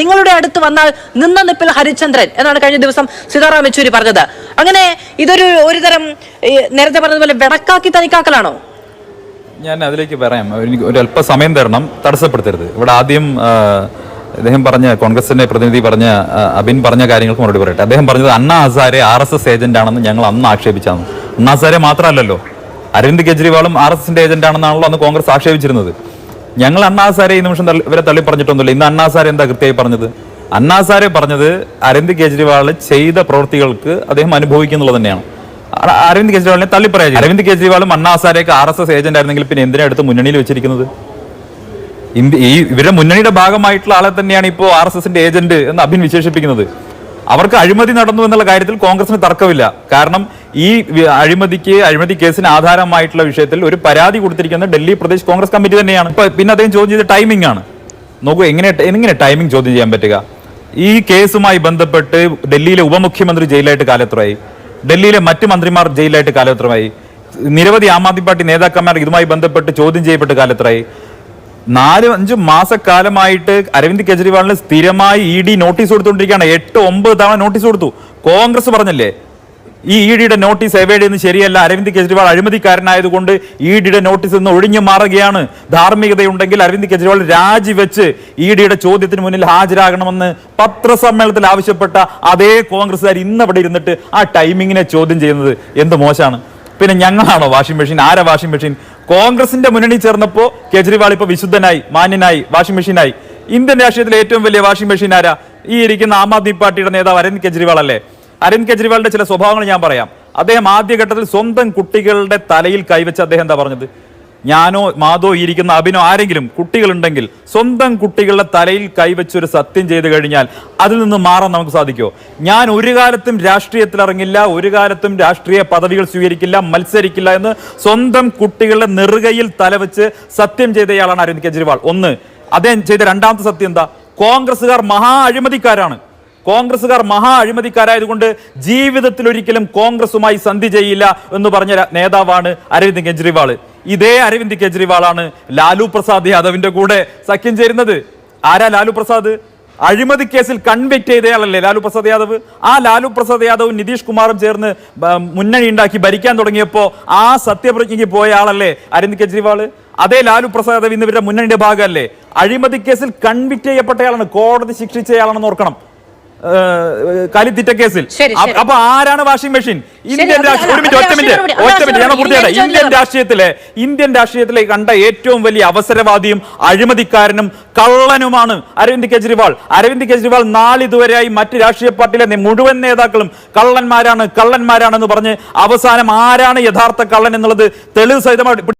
നിങ്ങളുടെ അടുത്ത് വന്നാൽ നിന്ന നിപ്പിൽ ഹരിചന്ദ്രൻ എന്നാണ് കഴിഞ്ഞ ദിവസം സീതാറാം യെച്ചൂരി പറഞ്ഞത്. അങ്ങനെ ഇതൊരു ഒരു തരം നേരത്തെ പറഞ്ഞതുപോലെ വെടക്കാക്കി തനിക്കാക്കലാണോ? ഞാൻ അതിലേക്ക് പറയാം. എനിക്ക് ഒരു അല്പ സമയം തരണം. തടസ്സപ്പെടുത്തരുത്. ഇവിടെ ആദ്യം അദ്ദേഹം പറഞ്ഞ കോൺഗ്രസിന്റെ പ്രതിനിധി പറഞ്ഞ അബിൻ പറഞ്ഞ കാര്യങ്ങൾക്ക് മറുപടി പറയട്ടെ. അദ്ദേഹം പറഞ്ഞത് Anna Hazare R S S agent ആണെന്ന് ഞങ്ങൾ അന്ന് ആക്ഷേപിച്ചാണ്. അണ്ണാ ഹസാരെ മാത്രമല്ലല്ലോ. അരവിന്ദ് കെജ്രിവാളും ആർ എസ് എസിന്റെ ഏജന്റ് ആണെന്നാണല്ലോ അന്ന് കോൺഗ്രസ് ആക്ഷേപിച്ചിരുന്നത്. ഞങ്ങൾ അണ്ണാസാരെ ഈ നിമിഷം ഇവരെ തള്ളി പറഞ്ഞിട്ടൊന്നുമില്ല. ഇന്ന് അണ്ണാസാരെ എന്താ കൃത്യമായി പറഞ്ഞത്? അണ്ണാസാരെ പറഞ്ഞത് അരവിന്ദ് കെജ്രിവാൾ ചെയ്ത പ്രവൃത്തികൾക്ക് അദ്ദേഹം അനുഭവിക്കുന്നുള്ളത് തന്നെയാണ്. അരവിന്ദ് കെജ്രിവാളിനെ തള്ളി പറയാ അരവിന്ദ് കെജ്രിവാളും അണ്ണാസാരേക്ക് ആർ എസ് എസ് ഏജന്റ് ആയിരുന്നെങ്കിൽ പിന്നെ എന്തിനാ എടുത്ത് മുന്നണിയിൽ വെച്ചിരിക്കുന്നത്? ഇന്ത്യ ഈ ഇവരുടെ മുന്നണിയുടെ ഭാഗമായിട്ടുള്ള ആളെ തന്നെയാണ് ഇപ്പോൾ ആർ എസ് എസിന്റെ ഏജന്റ് എന്ന് അഭിൻ വിശേഷിപ്പിക്കുന്നത്. അവർക്ക് അഴിമതി നടന്നു എന്നുള്ള കാര്യത്തിൽ കോൺഗ്രസിന് തർക്കമില്ല. കാരണം ഈ അഴിമതിക്ക് അഴിമതി കേസിന് ആധാരമായിട്ടുള്ള വിഷയത്തിൽ ഒരു പരാതി കൊടുത്തിരിക്കുന്നത് ഡൽഹി പ്രദേശ് കോൺഗ്രസ് കമ്മിറ്റി തന്നെയാണ്. പിന്നെ അദ്ദേഹം ചോദ്യം ചെയ്ത ടൈമിംഗ് ആണ്. നോക്കൂ എങ്ങനെ എങ്ങനെ ടൈമിംഗ് ചോദ്യം ചെയ്യാൻ പറ്റുക? ഈ കേസുമായി ബന്ധപ്പെട്ട് ഡൽഹിയിലെ ഉപമുഖ്യമന്ത്രി ജയിലായിട്ട് കാലത്രയായി ഡൽഹിയിലെ മറ്റ് മന്ത്രിമാർ ജയിലായിട്ട് കാലത്രമായി നിരവധി ആം ആദ്മി പാർട്ടി നേതാക്കന്മാർ ഇതുമായി ബന്ധപ്പെട്ട് ചോദ്യം ചെയ്യപ്പെട്ട് കാലത്രയായി നാല് അഞ്ച് മാസക്കാലമായിട്ട് അരവിന്ദ് കെജ്രിവാളിന് സ്ഥിരമായി ഇ ഡി നോട്ടീസ് കൊടുത്തുകൊണ്ടിരിക്കുകയാണ്. എട്ട് ഒമ്പത് തവണ നോട്ടീസ് കൊടുത്തു. കോൺഗ്രസ് പറഞ്ഞല്ലേ? ഈ ഇ ഡിയുടെ നോട്ടീസ് എവേഡ് എന്ന് ശരിയല്ല. അരവിന്ദ് കെജ്രിവാൾ അഴിമതിക്കാരനായതുകൊണ്ട് ഇ ഡിയുടെ നോട്ടീസ് നിന്ന് ഒഴിഞ്ഞു മാറുകയാണ്. ധാർമ്മികതയുണ്ടെങ്കിൽ അരവിന്ദ് കെജ്രിവാൾ രാജിവെച്ച് ഇ ഡിയുടെ ചോദ്യത്തിന് മുന്നിൽ ഹാജരാകണമെന്ന് പത്രസമ്മേളനത്തിൽ ആവശ്യപ്പെട്ട അതേ കോൺഗ്രസ്സുകാർ ഇന്നവിടെ ഇരുന്നിട്ട് ആ ടൈമിങ്ങിനെ ചോദ്യം ചെയ്യുന്നത് എന്ത് മോശമാണ്. പിന്നെ ഞങ്ങളാണോ വാഷിംഗ് മെഷീൻ? ആരാ വാഷിംഗ് മെഷീൻ? കോൺഗ്രസിന്റെ മുന്നണി ചേർന്നപ്പോൾ കെജ്രിവാൾ ഇപ്പൊ വിശുദ്ധനായി മാന്യനായി വാഷിംഗ് മെഷീനായി. ഇന്ത്യൻ രാഷ്ട്രീയത്തിലെ ഏറ്റവും വലിയ വാഷിംഗ് മെഷീൻ ആരാ? ഈ ഇരിക്കുന്ന ആം ആദ്മി പാർട്ടിയുടെ നേതാവ് അരവിന്ദ് കെജ്രിവാൾ അല്ലേ? അരവിന്ദ് കെജ്രിവാളിന്റെ ചില സ്വഭാവങ്ങൾ ഞാൻ പറയാം. അദ്ദേഹം ആദ്യഘട്ടത്തിൽ സ്വന്തം കുട്ടികളുടെ തലയിൽ കൈവച്ച് അദ്ദേഹം എന്താ പറഞ്ഞത്? ഞാനോ ഈ ഇരിക്കുന്ന അഭിനോ ആരെങ്കിലും കുട്ടികളുണ്ടെങ്കിൽ സ്വന്തം കുട്ടികളുടെ തലയിൽ കൈവച്ചൊരു സത്യം ചെയ്തു കഴിഞ്ഞാൽ അതിൽ നിന്ന് മാറാൻ നമുക്ക് സാധിക്കുമോ? ഞാൻ ഒരു കാലത്തും രാഷ്ട്രീയത്തിൽ ഇറങ്ങില്ല ഒരു കാലത്തും രാഷ്ട്രീയ പദവികൾ സ്വീകരിക്കില്ല മത്സരിക്കില്ല എന്ന് സ്വന്തം കുട്ടികളുടെ നെറുകയിൽ തലവെച്ച് സത്യം ചെയ്തയാളാണ് അരവിന്ദ് കെജ്രിവാൾ. ഒന്ന് അദ്ദേഹം ചെയ്ത രണ്ടാമത്തെ സത്യം എന്താ? കോൺഗ്രസ്സുകാർ മഹാ അഴിമതിക്കാരാണ്. കോൺഗ്രസ്സുകാർ മഹാ അഴിമതിക്കാരായതുകൊണ്ട് ജീവിതത്തിൽ ഒരിക്കലും കോൺഗ്രസുമായി സന്ധി ചെയ്യില്ല എന്ന് പറഞ്ഞ നേതാവാണ് അരവിന്ദ് കെജ്രിവാൾ. ഇതേ അരവിന്ദ് കെജ്രിവാളാണ് ലാലു പ്രസാദ് യാദവിന്റെ കൂടെ സഖ്യം ചേരുന്നത്. ആരാ ലാലു പ്രസാദ്? അഴിമതി കേസിൽ കൺവിക്ട് ചെയ്തയാളല്ലേ ലാലു പ്രസാദ് യാദവ്? ആ ലാലു പ്രസാദ് യാദവും നിതീഷ് കുമാറും ചേർന്ന് മുന്നണി ഉണ്ടാക്കി ഭരിക്കാൻ തുടങ്ങിയപ്പോൾ ആ സത്യപ്രതിജ്ഞയ്ക്ക് പോയ ആളല്ലേ അരവിന്ദ് കെജ്രിവാൾ അതേ ലാലു പ്രസാദ് യാദവ് ഇന്ന് ഇവരുടെ മുന്നണിയുടെ ഭാഗമല്ലേ. അഴിമതി കേസിൽ കൺവിക്ട് ചെയ്യപ്പെട്ടയാളാണ് കോടതി ശിക്ഷിച്ചയാളാണെന്ന് ഓർക്കണം. കാലിത്തീറ്റ കേസിൽ അപ്പൊ ആരാണ് വാഷിംഗ് മെഷീൻ? ഇന്ത്യൻ രാഷ്ട്രീയ ഒരു മിനിറ്റ് ഒറ്റ മിനിറ്റ്. ഒറ്റ മിനിറ്റ് ഞാൻ പൂർത്തിയാട്ടെ ഇന്ത്യൻ ഇന്ത്യൻ രാഷ്ട്രീയത്തിലെ ഇന്ത്യൻ രാഷ്ട്രീയത്തിലെ കണ്ട ഏറ്റവും വലിയ അവസരവാദിയും അഴിമതിക്കാരനും കള്ളനുമാണ് അരവിന്ദ് കെജ്രിവാൾ. അരവിന്ദ് കെജ്രിവാൾ നാളിതുവരെയായി മറ്റ് രാഷ്ട്രീയ പാർട്ടിയിലെ മുഴുവൻ നേതാക്കളും കള്ളന്മാരാണ് കള്ളന്മാരാണെന്ന് പറഞ്ഞ് അവസാനം ആരാണ് യഥാർത്ഥ കള്ളൻ എന്നുള്ളത് തെളിവ് സഹിതമായി